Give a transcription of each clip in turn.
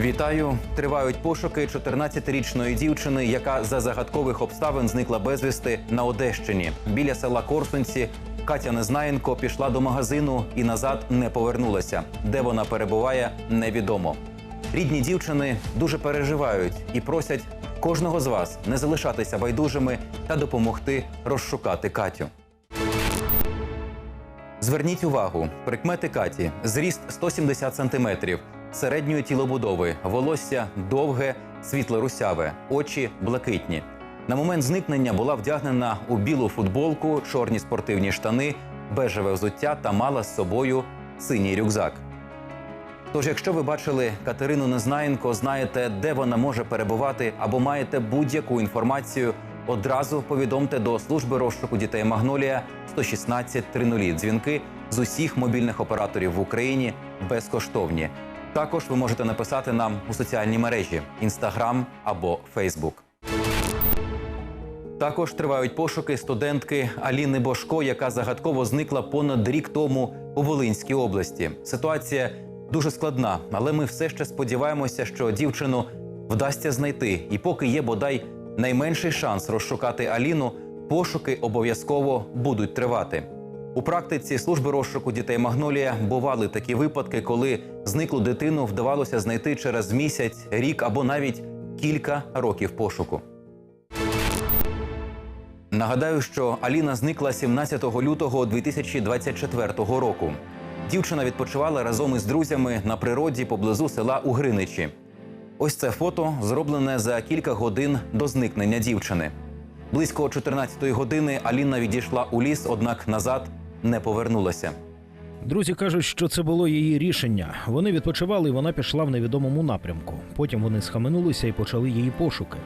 Вітаю! Тривають пошуки 14-річної дівчини, яка за загадкових обставин зникла безвісти на Одещині. Біля села Корсунці Катя Незнаєнко пішла до магазину і назад не повернулася. Де вона перебуває, невідомо. Рідні дівчини дуже переживають і просять кожного з вас не залишатися байдужими та допомогти розшукати Катю. Зверніть увагу, прикмети Каті: зріст 170 сантиметрів, середньої тілобудови, волосся довге, світло-русяве, очі блакитні. На момент зникнення була вдягнена у білу футболку, чорні спортивні штани, бежеве взуття та мала з собою синій рюкзак. Тож, якщо ви бачили Катерину Незнаєнко, знаєте, де вона може перебувати, або маєте будь-яку інформацію, одразу повідомте до служби розшуку дітей Магнолія 116 30. Дзвінки з усіх мобільних операторів в Україні безкоштовні. Також ви можете написати нам у соціальній мережі Instagram або Facebook. Також тривають пошуки студентки Аліни Бошко, яка загадково зникла понад рік тому у Волинській області. Ситуація дуже складна, але ми все ще сподіваємося, що дівчину вдасться знайти. І поки є бодай найменший шанс розшукати Аліну, пошуки обов'язково будуть тривати. У практиці служби розшуку дітей Магнолія бували такі випадки, коли зниклу дитину вдавалося знайти через місяць, рік або навіть кілька років пошуку. Нагадаю, що Аліна зникла 17 лютого 2024 року. Дівчина відпочивала разом із друзями на природі поблизу села Угриничі. Ось це фото зроблене за кілька годин до зникнення дівчини. Близько 14-ї години Аліна відійшла у ліс, однак назад не повернулася. Друзі кажуть, що це було її рішення. Вони відпочивали, і вона пішла в невідомому напрямку. Потім вони схаменулися і почали її пошуки.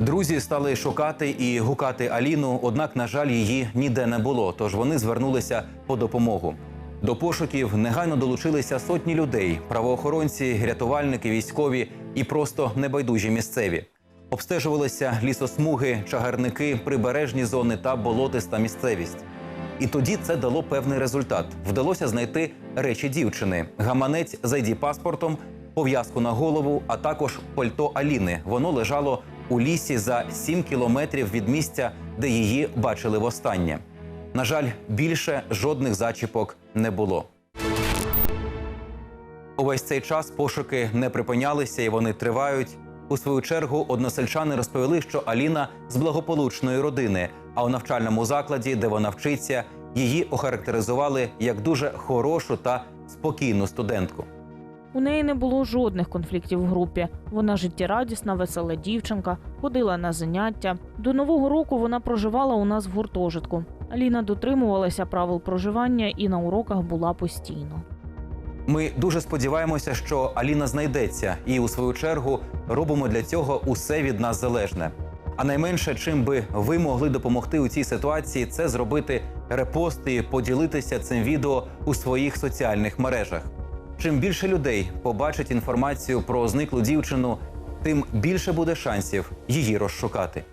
Друзі стали шукати і гукати Аліну, однак, на жаль, її ніде не було. Тож вони звернулися по допомогу. До пошуків негайно долучилися сотні людей: правоохоронці, рятувальники, військові і просто небайдужі місцеві. Обстежувалися лісосмуги, чагарники, прибережні зони та болотиста місцевість. І тоді це дало певний результат. Вдалося знайти речі дівчини: гаманець з id паспортом, пов'язку на голову, а також пальто Аліни. Воно лежало у лісі за 7 кілометрів від місця, де її бачили востаннє. На жаль, більше жодних зачіпок не було. Увесь цей час пошуки не припинялися і вони тривають. У свою чергу односельчани розповіли, що Аліна з благополучної родини, а у навчальному закладі, де вона вчиться, її охарактеризували як дуже хорошу та спокійну студентку. У неї не було жодних конфліктів в групі. Вона життєрадісна, весела дівчинка, ходила на заняття. До нового року вона проживала у нас в гуртожитку. Аліна дотримувалася правил проживання і на уроках була постійно. Ми дуже сподіваємося, що Аліна знайдеться, і у свою чергу робимо для цього усе від нас залежне. А найменше, чим би ви могли допомогти у цій ситуації, це зробити репост і поділитися цим відео у своїх соціальних мережах. Чим більше людей побачить інформацію про зниклу дівчину, тим більше буде шансів її розшукати.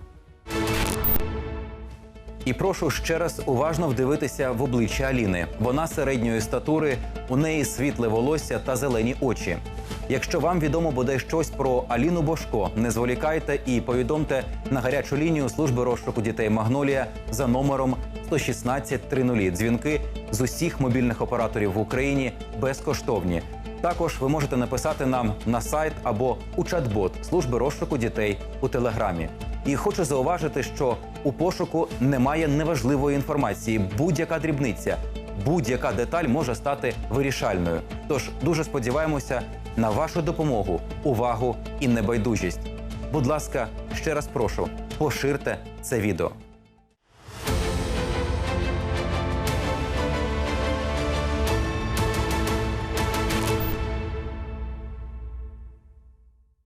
І прошу ще раз уважно вдивитися в обличчя Аліни. Вона середньої статури, у неї світле волосся та зелені очі. Якщо вам відомо буде щось про Аліну Бошко, не зволікайте і повідомте на гарячу лінію служби розшуку дітей Магнолія за номером 116 30. Дзвінки з усіх мобільних операторів в Україні безкоштовні. Також ви можете написати нам на сайт або у чат-бот служби розшуку дітей у телеграмі. І хочу зауважити, що у пошуку немає неважливої інформації. Будь-яка дрібниця, будь-яка деталь може стати вирішальною. Тож дуже сподіваємося на вашу допомогу, увагу і небайдужість. Будь ласка, ще раз прошу, поширте це відео.